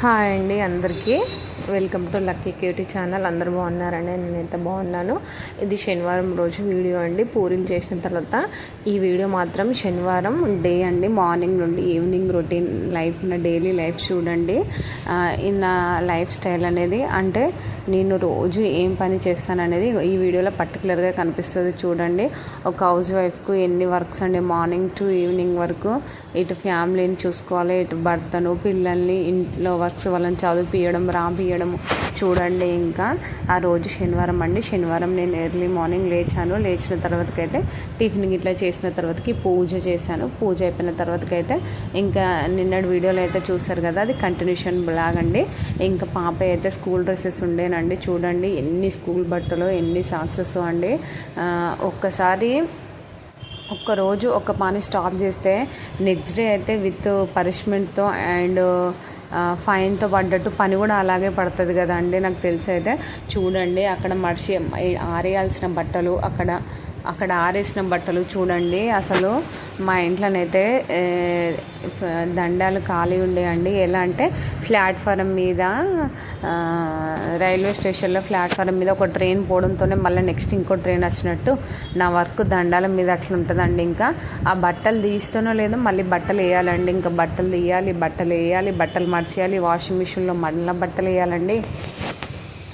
Hi అండి అందరికీ. Welcome to lucky cutie channel అందరు బాగున్నారండి? నేనైతే బాగున్నాను. ఇది శనివారం రోజు వీడియో అండి. పూరీలు చేసిన తర్వాత ఈ వీడియో మాత్రం శనివారం డే అండి. మార్నింగ్ నుండి ఈవినింగ్ రొటీన్ లైఫ్ నా డైలీ లైఫ్ చూడండి. ఆ, నా లైఫ్ స్టైల్ అనేది అంటే నేను రోజు ఏం పని చేస్తాను అనేది ఈ వీడియోలో పర్టికులర్గా కనిపిస్తుంది చూడండి. ఒక హౌస్ వైఫ్కు ఎన్ని వర్క్స్ అండి? మార్నింగ్ టు ఈవినింగ్ వరకు ఇటు ఫ్యామిలీని చూసుకోవాలి ఇటు భర్తను పిల్లల్ని ఇంట్లో వర్క్స్ వాళ్ళని చదివిపియడం రాపియడం చూడండి ఇంకా. ఆ రోజు శనివారం అండి. శనివారం నేను ఎర్లీ మార్నింగ్ లేచాను. లేచిన తర్వాతకైతే టిఫిన్ ఇట్లా చేసిన తర్వాతకి పూజ చేశాను. పూజ అయిపోయిన తర్వాతకైతే ఇంకా నిన్నటి వీడియోలో అయితే చూసారు కదా అది కంటిన్యూషన్ బ్లాగ్ అండి ఇంకా పాప అయితే స్కూల్ డ్రెస్సెస్ ఉండేనండి చూడండి ఎన్ని స్కూల్ బట్టలు ఎన్ని సాక్సెస్ అండి. ఒక్కసారి ఒక్కరోజు ఒక పని స్టాప్ చేస్తే నెక్స్ట్ డే అయితే విత్ పనిష్మెంట్తో అండ్ ఫైన్తో పడ్డట్టు పని కూడా అలాగే పడుతుంది కదా అండి నాకు తెలిసి అయితే. చూడండి అక్కడ మడిషి ఆరేయాల్సిన బట్టలు అక్కడ అక్కడ ఆరేసిన బట్టలు చూడండి. అసలు మా ఇంట్లోనైతే దండాలు ఖాళీ ఉండేయండి ఎలా అంటే ప్లాట్ఫారం మీద రైల్వే స్టేషన్లో ప్లాట్ఫారం మీద ఒక ట్రైన్ పోవడంతోనే మళ్ళీ నెక్స్ట్ ఇంకో ట్రైన్ వచ్చినట్టు నా వర్క్ దండాల మీద అట్లా ఉంటుందండి. ఇంకా ఆ బట్టలు తీస్తానో లేదో మళ్ళీ బట్టలు వేయాలండి. ఇంకా బట్టలు తీయాలి బట్టలు వేయాలి బట్టలు మర్చేయాలి వాషింగ్ మిషన్లో మళ్ళీ బట్టలు వేయాలండి.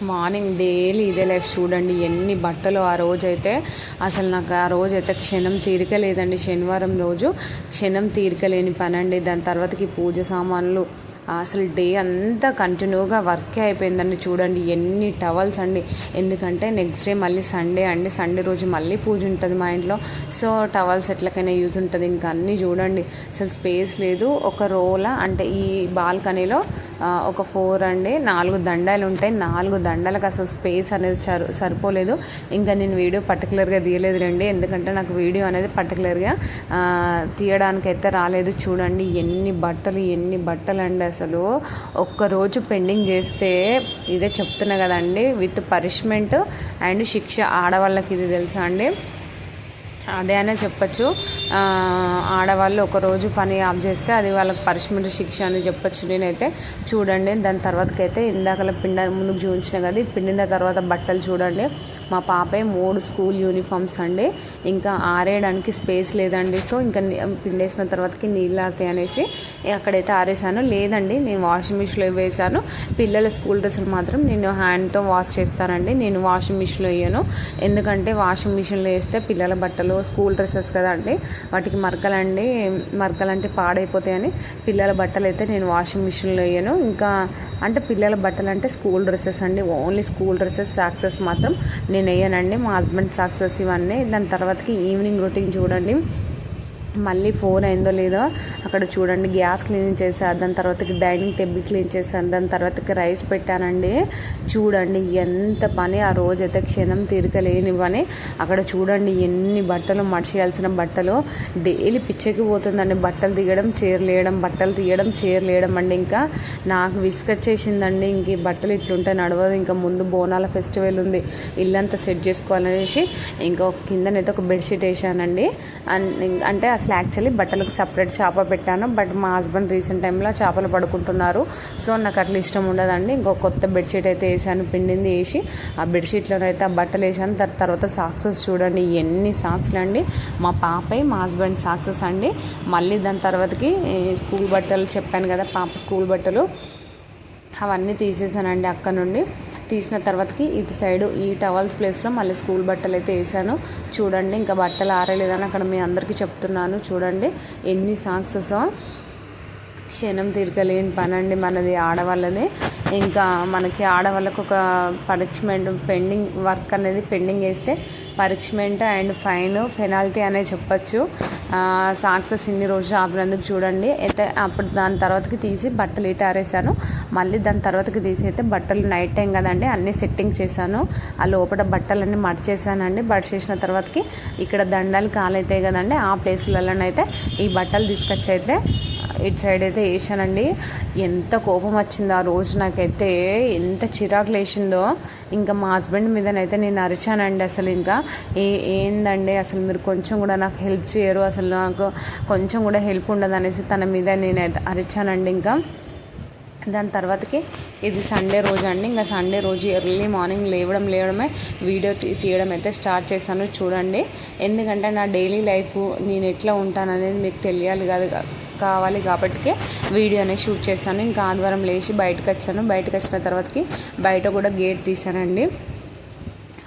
మార్నింగ్ డైలీ ఇదే లైఫ్ చూడండి ఎన్ని బట్టలు ఆ రోజైతే అసలు నాకు ఆ రోజైతే క్షణం తీరిక లేదండి శనివారం రోజు క్షణం తీరిక లేని పని అండి దాని తర్వాతకి పూజ సామాన్లు అసలు డే అంతా కంటిన్యూగా వర్కే అయిపోయిందండి చూడండి. ఎన్ని టవల్స్ అండి. ఎందుకంటే నెక్స్ట్ డే మళ్ళీ సండే అండి. సండే రోజు మళ్ళీ పూజ ఉంటుంది మా ఇంట్లో. సో టవల్స్ ఎట్లకైనా యూజ్ ఉంటుంది. ఇంకా అన్నీ చూడండి. అసలు స్పేస్ లేదు. ఒక రోల అంటే ఈ బాల్కనీలో ఒక ఫోర్ అండి. నాలుగు దండాలు ఉంటాయి. నాలుగు దండాలకు అసలు స్పేస్ అనేది సరి సరిపోలేదు. ఇంకా నేను వీడియో పర్టికులర్గా తీయలేదు రండి ఎందుకంటే నాకు వీడియో అనేది పర్టికులర్గా తీయడానికి అయితే రాలేదు. చూడండి ఎన్ని బట్టలు ఎన్ని బట్టలు అండి అసలు ఒక్కరోజు పెండింగ్ చేస్తే ఇదే చెప్తున్నా కదండి. విత్ పనిష్మెంట్ అండ్ శిక్ష ఆడవాళ్ళకి ఇది తెలుసా అండి? అదే అనే చెప్పచ్చు. ఆడవాళ్ళు ఒకరోజు పని ఆఫ్ చేస్తే అది వాళ్ళకి పనిష్మెంట్ శిక్ష అని చెప్పొచ్చు నేనైతే. చూడండి దాని తర్వాతకైతే ఇందాకల పిండ ముందుకు చూపించిన కదా ఈ పిండిన తర్వాత బట్టలు చూడండి. మా పాపే మూడు స్కూల్ యూనిఫామ్స్ అండి. ఇంకా ఆరేయడానికి స్పేస్ లేదండి. సో ఇంకా పిండేసిన తర్వాతకి నీళ్ళు ఆడతాయి అనేసి అక్కడైతే ఆరేసాను లేదండి నేను వాషింగ్ మిషన్లో వేసాను పిల్లల స్కూల్ డ్రెస్సులు మాత్రం నేను హ్యాండ్తో వాష్ చేస్తానండి. నేను వాషింగ్ మిషన్లో వేయను. ఎందుకంటే వాషింగ్ మిషన్లో వేస్తే పిల్లల బట్టలు స్కూల్ డ్రెస్సెస్ కదా అండి వాటికి మరకలండి మరకలంటే పాడైపోతాయని పిల్లల బట్టలు అయితే నేను వాషింగ్ మిషన్లో వేయను. ఇంకా అంటే పిల్లల బట్టలు అంటే స్కూల్ డ్రెస్సెస్ అండి ఓన్లీ స్కూల్ డ్రెస్సెస్ సాక్సెస్ మాత్రం నేను వేయనండి. మా హస్బెండ్ సాక్సెస్ ఇవన్నీ. దాని తర్వాతకి ఈవినింగ్ రొటీన్ చూడండి. మళ్ళీ ఫోన్ అయిందో లేదో అక్కడ చూడండి గ్యాస్ క్లీన్ చేశాను దాని తర్వాతకి డైనింగ్ టేబుల్ క్లీన్ చేశాను దాని తర్వాతకి రైస్ పెట్టానండి. చూడండి ఎంత పని ఆ రోజైతే క్షణం తీరికలేని పని అక్కడ చూడండి ఎన్ని బట్టలు మడిచేయాల్సిన బట్టలు. డైలీ పిచ్చెక్కి పోతుందండి బట్టలు తీయడం చీరలేయడం బట్టలు తీయడం చీరలేయడం అండి ఇంకా. నాకు విసుకొచ్చేసిందండి ఇంక ఈ బట్టలు ఇట్లుంటే నడవదు ఇంకా ముందు బోనాల ఫెస్టివల్ ఉంది ఇల్లంతా సెట్ చేసుకోవాలనేసి. ఇంకా కిందనైతే ఒక బెడ్షీట్ వేసానండి. అన్- అంటే అసలు యాక్చువల్లీ బట్టలకు సపరేట్ చేప పెట్టాను. బట్ మా హస్బెండ్ రీసెంట్ టైంలో చేపలు పడుకుంటున్నారు. సో నాకు అట్లా ఇష్టం ఉండదండి. ఇంకో కొత్త బెడ్షీట్ అయితే వేసాను పిండింది వేసి. ఆ బెడ్షీట్లోనైతే ఆ బట్టలు వేసాను. దాని తర్వాత సాక్సెస్ చూడండి. ఎన్ని సాక్స్లు అండి. మా పాపై మా హస్బెండ్ సాక్సెస్ అండి. మళ్ళీ దాని తర్వాతకి స్కూల్ బట్టలు చెప్పాను కదా పాప స్కూల్ బట్టలు. అవన్నీ తీసేసానండి అక్క నుండి. తీసిన తర్వాతకి ఇటు సైడ్ ఈ టవల్స్ ప్లేస్లో మళ్ళీ స్కూల్ బట్టలు అయితే వేసాను చూడండి ఇంకా బట్టలు ఆరలేదని అక్కడ మీ అందరికీ చెప్తున్నాను. చూడండి ఎన్ని సాక్సెస్ క్షణం తీరకలేని పని అండి మనది ఆడవాళ్ళది. ఇంకా మనకి ఆడవాళ్ళకు ఒక పనిష్మెంట్ పెండింగ్ వర్క్ అనేది పెండింగ్ వేస్తే పనిష్మెంట్ అండ్ ఫైన్ పెనాల్టీ అనేది చెప్పచ్చు. సాక్సెస్ ఇన్ని రోజులు ఆపినందుకు చూడండి. అయితే అప్పుడు దాని తర్వాతకి తీసి బట్టలు ఇటారేసాను మళ్ళీ దాని తర్వాతకి తీసి అయితే బట్టలు నైట్ టైం కదండి అన్నీ సెట్టింగ్ చేశాను. ఆ లోపల బట్టలన్నీ మడిచేసానండి చేసిన తర్వాతకి ఇక్కడ దండాలు కాలైతాయి కదండి ఆ ప్లేస్లలోనైతే ఈ బట్టలు తీసుకొచ్చి అయితే ఇటు సైడ్ అయితే వేసానండి ఎంత కోపం వచ్చిందో ఆ రోజు నాకైతే ఎంత చిరాకు లేచిందో. ఇంకా మా హస్బెండ్ మీదనైతే నేను అరిచానండి అసలు ఇంకా. ఏ ఏందండి అసలు మీరు కొంచెం కూడా నాకు హెల్ప్ చేయరు అసలు నాకు కొంచెం కూడా హెల్ప్ ఉండదు అనేసి తన మీద నేనైతే అరిచానండి ఇంకా. దాని తర్వాతకి ఇది సండే రోజు అండి. ఇంకా సండే రోజు ఎర్లీ మార్నింగ్ లేవడం లేవడమే వీడియో తీయడం అయితే స్టార్ట్ చేశాను చూడండి. ఎందుకంటే నా డైలీ లైఫ్ నేను ఎట్లా ఉంటాననేది మీకు తెలియాలి కదా కావాలి కాబట్టి వీడియో అనేది షూట్ చేశాను. ఇంకా ఆదివారం లేచి బయటకు వచ్చాను. బయటకు వచ్చిన తర్వాతకి బయట కూడా గేట్ తీసానండి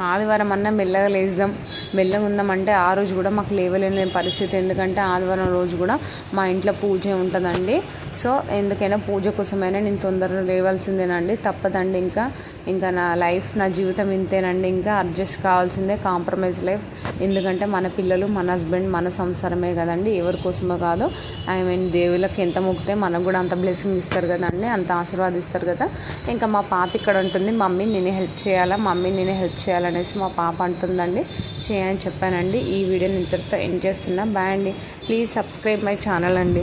ఆదివారం అన్నా మెల్లగా లేద్దాం మెల్లగా ఉందామంటే ఆ రోజు కూడా మాకు లేవలేని పరిస్థితి. ఎందుకంటే ఆదివారం రోజు కూడా మా ఇంట్లో పూజ ఉంటుందండి. సో ఎందుకైనా పూజ కోసమైనా నేను తొందరగా లేవాల్సిందేనండి. తప్పదండి ఇంకా. ఇంకా నా లైఫ్ నా జీవితం ఇంతేనండి. ఇంకా అడ్జస్ట్ కావాల్సిందే కాంప్రమైజ్ లైఫ్. ఎందుకంటే మన పిల్లలు మన హస్బెండ్ మన సంసారమే కదండి. ఎవరి కోసమో కాదు. ఐ మీన్ దేవుళ్ళకి ఎంత మొక్కితే మనకు కూడా అంత బ్లెస్సింగ్ ఇస్తారు కదండి. అంత ఆశీర్వాదిస్తారు కదా. ఇంకా మా పాప ఇక్కడ ఉంటుంది. మమ్మీ నేనే హెల్ప్ చేయాలా? మమ్మీ నేనే హెల్ప్ చేయాలనేసి మా పాప అంటుందండి. చే అని చెప్పానండి. ఈ వీడియోని ఇంతటితో ఎండ్ చేస్తున్నా. బాయ్ అండి. ప్లీజ్ సబ్స్క్రైబ్ మై ఛానల్ అండి.